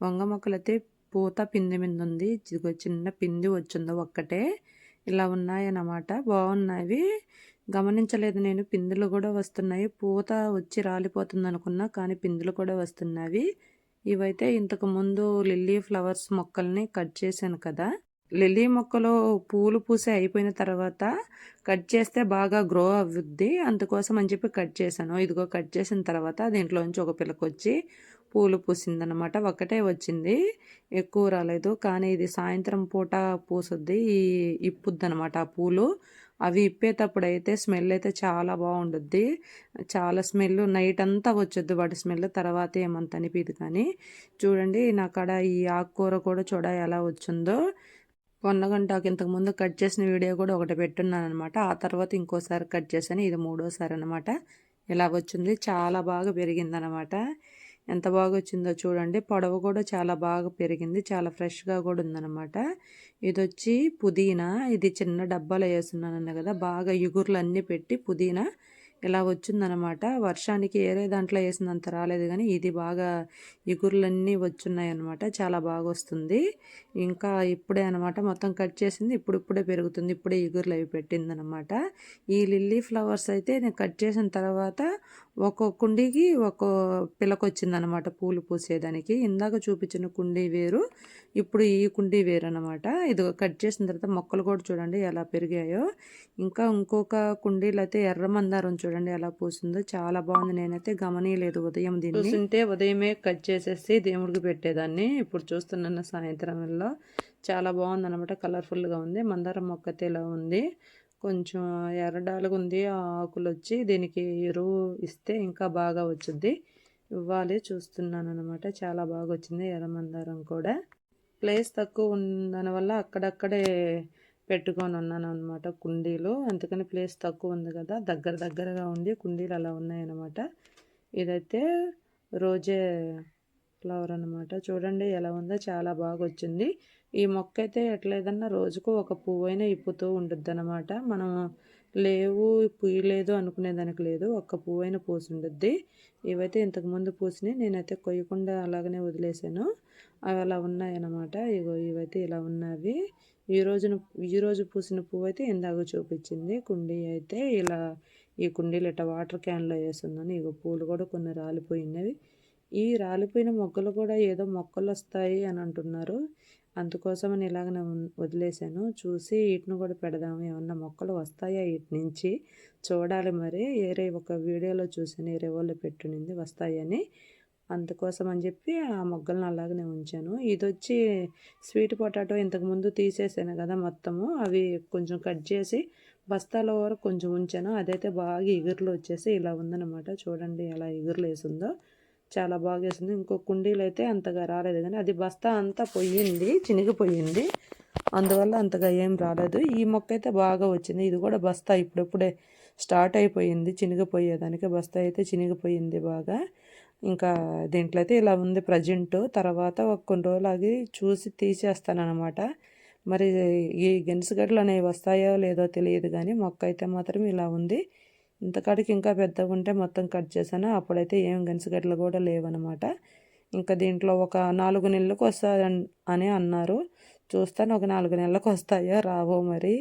వంగ మొక్కలైతే పూత పిండి మీద ఉంది ఇదిగో చిన్న పిండి వచ్చిందో ఒక్కటే. ఇలా ఉన్నాయన్నమాట. బాగున్నాయి. గమనించలేదు నేను. పిందులు కూడా వస్తున్నాయి. పూత వచ్చి రాలిపోతుంది అనుకున్నా కానీ పిందులు కూడా వస్తున్నాయి. ఇవైతే ఇంతకు ముందు లిల్లీ ఫ్లవర్స్ మొక్కల్ని కట్ చేశాను కదా. లిల్లీ మొక్కలు పూలు పూసే అయిపోయిన తర్వాత కట్ చేస్తే బాగా గ్రో అవుద్ది. అందుకోసం అని చెప్పి కట్ చేశాను. ఇదిగో కట్ చేసిన తర్వాత దీంట్లోంచి ఒక పిల్లకొచ్చి పూలు పూసిందనమాట ఒకటే వచ్చింది. ఎక్కువ రాలేదు. కానీ ఇది సాయంత్రం పూట పూసుద్ది. ఈ ఇప్పుద్ది అనమాట ఆ పూలు. అవి ఇప్పేటప్పుడు అయితే స్మెల్ అయితే చాలా బాగుండుద్ది. చాలా స్మెల్ నైట్ అంతా వచ్చొద్దు వాటి స్మెల్. తర్వాత ఏమంత అనిపిదు కానీ. చూడండి నా కాడ ఈ ఆకుకూర కూడా చూడ ఎలా వచ్చిందో. పొన్నగంటాకు ఇంతకు ముందు కట్ చేసిన వీడియో కూడా ఒకటి పెట్టున్నాను అనమాట ఆ తర్వాత ఇంకోసారి కట్ చేశాను. ఇది మూడోసారి అనమాట ఇలా వచ్చింది. చాలా బాగా పెరిగిందనమాట ఎంత బాగా వచ్చిందో చూడండి. పొడవు కూడా చాలా బాగా పెరిగింది. చాలా ఫ్రెష్గా కూడా ఉందన్నమాట. ఇది వచ్చి పుదీనా. ఇది చిన్న డబ్బాలో వేస్తున్నాను కదా. బాగా ఇగుర్లు అన్నీ పెట్టి పుదీనా ఇలా వచ్చిందనమాట వర్షానికి ఏరే దాంట్లో వేసినంత రాలేదు కానీ ఇది బాగా ఇగుర్లన్నీ వచ్చున్నాయి అనమాట చాలా బాగా వస్తుంది ఇంకా ఇప్పుడే అనమాట మొత్తం కట్ చేసింది. ఇప్పుడు ఇప్పుడే పెరుగుతుంది. ఇప్పుడే ఇగుర్లు అవి పెట్టిందనమాట ఈ లిల్లీ ఫ్లవర్స్ అయితే నేను కట్ చేసిన తర్వాత ఒక్కొక్క కుండీకి ఒక్కో పిలకొచ్చిందనమాట పూలు పూసేదానికి. ఇందాక చూపించిన కుండీ వేరు. ఇప్పుడు ఈ కుండీ వేరు అనమాట ఇది కట్ చేసిన తర్వాత మొక్కలు కూడా చూడండి ఎలా పెరిగాయో. ఇంకా ఇంకొక కుండీలు అయితే ఎర్ర మందారం చూడండి. చూడండి ఎలా పూసిందో. చాలా బాగుంది. నేనైతే గమనీయలేదు ఉదయం దీన్ని. చూస్తుంటే ఉదయమే కట్ చేసేసి దేవుడికి పెట్టేదాన్ని. ఇప్పుడు చూస్తున్నాను సాయంత్రంలో చాలా బాగుంది అనమాట కలర్ఫుల్గా ఉంది. మందారం మొక్క ఇలా ఉంది. కొంచెం ఎర్రడాలుగా ఉంది. ఆకులు వచ్చి దీనికి ఎరువు ఇస్తే ఇంకా బాగా వచ్చుద్ది. ఇవ్వాలి. చూస్తున్నాను అనమాట చాలా బాగా వచ్చింది. ఎర్రమందారం కూడా. ప్లేస్ తక్కువ ఉన్న వల్ల అక్కడక్కడే పెట్టుకొని ఉన్నాను అనమాట కుండీలు. అందుకని ప్లేస్ తక్కువ ఉంది కదా దగ్గర దగ్గరగా ఉండి కుండీలు అలా ఉన్నాయన్నమాట. ఇదైతే రోజే ఫ్లవర్ అనమాట చూడండి ఎలా ఉందో చాలా బాగా వచ్చింది ఈ మొక్క అయితే ఎట్లేదన్నా రోజుకు ఒక పువ్వు అయినా ఇప్పుతూ ఉంటుంది అనమాట మనం లేవు పూయలేదు అనుకునేదానికి లేదు. ఒక్క పువ్వు అయినా పూసి ఉండద్ది ఇవైతే ఇంతకుముందు పూసినాయి నేనైతే కొయ్యకుండా అలాగనే వదిలేసాను. అవి అలా ఉన్నాయన్నమాట. ఇగో ఇవైతే ఇలా ఉన్నవి. ఈ రోజున ఈరోజు పూసిన పువ్వు అయితే ఇందాక చూపించింది. కుండీ అయితే ఇలా ఈ కుండీలు ఇట్లా వాటర్ క్యాన్లో వేస్తున్నాను ఇగో పూలు కూడా కొన్ని రాలిపోయినవి. ఈ రాలిపోయిన మొక్కలు కూడా ఏదో మొక్కలు వస్తాయి అని అంటున్నారు. అందుకోసమని ఇలాగనే వదిలేశాను. చూసి వీటిని కూడా పెడదాము. ఏమన్నా మొక్కలు వస్తాయా వీటి నుంచి? చూడాలి మరి. ఏరే ఒక వీడియోలో చూసాను ఏరే వాళ్ళు పెట్టునింది వస్తాయని. అందుకోసం అని చెప్పి ఆ మొగ్గలను అలాగనే ఉంచాను. ఇది వచ్చి స్వీట్ పొటాటో ఇంతకుముందు తీసేసాను కదా మొత్తము. అవి కొంచెం కట్ చేసి బస్తాల వరకు కొంచెం ఉంచాను. అదైతే బాగా ఎగురులు వచ్చేసి ఇలా ఉందన్నమాట. చూడండి ఎలా ఎగురులు వేసిందో చాలా బాగా వేసింది ఇంకో కుండీలు అయితే అంతగా రాలేదు. కానీ అది బస్తా అంతా పొయ్యింది చినిగిపోయింది. అందువల్ల అంతగా ఏం రాలేదు. ఈ మొక్క అయితే బాగా వచ్చింది. ఇది కూడా బస్తా ఇప్పుడప్పుడే స్టార్ట్ అయిపోయింది. చినిగిపోయేదానికి బస్తా అయితే చినిగిపోయింది బాగా. ఇంకా దీంట్లో అయితే ఇలా ఉంది ప్రజెంట్. తర్వాత ఒక కొన్ని రోజులు ఆగి చూసి తీసేస్తానమాట మరి ఈ గెనుసుగడ్డలు అనేవి వస్తాయో లేదో తెలియదు కానీ మొక్క అయితే మాత్రం ఇలా ఉంది. ఇంతకాడికి ఇంకా పెద్దగా ఉంటే మొత్తం కట్ చేశాను. అప్పుడైతే ఏం గెనుసుగడ్డలు కూడా లేవనమాట. ఇంకా దీంట్లో ఒక నాలుగు నెలలకు వస్తుంది అని అన్నారు. చూస్తాను ఒక నాలుగు నెలలకు వస్తాయో? రావో మరి.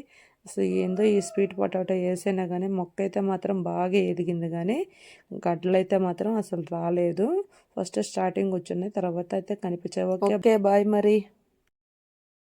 అసలు ఏందో ఈ స్వీట్ పొటాటో వేసినా కానీ మొక్క అయితే మాత్రం బాగా ఎదిగింది కానీ గడ్డలు అయితే మాత్రం అసలు రాలేదు. ఫస్ట్ స్టార్టింగ్ వచ్చినాయి తర్వాత అయితే కనిపించే ఓకే బాయ్ మరి.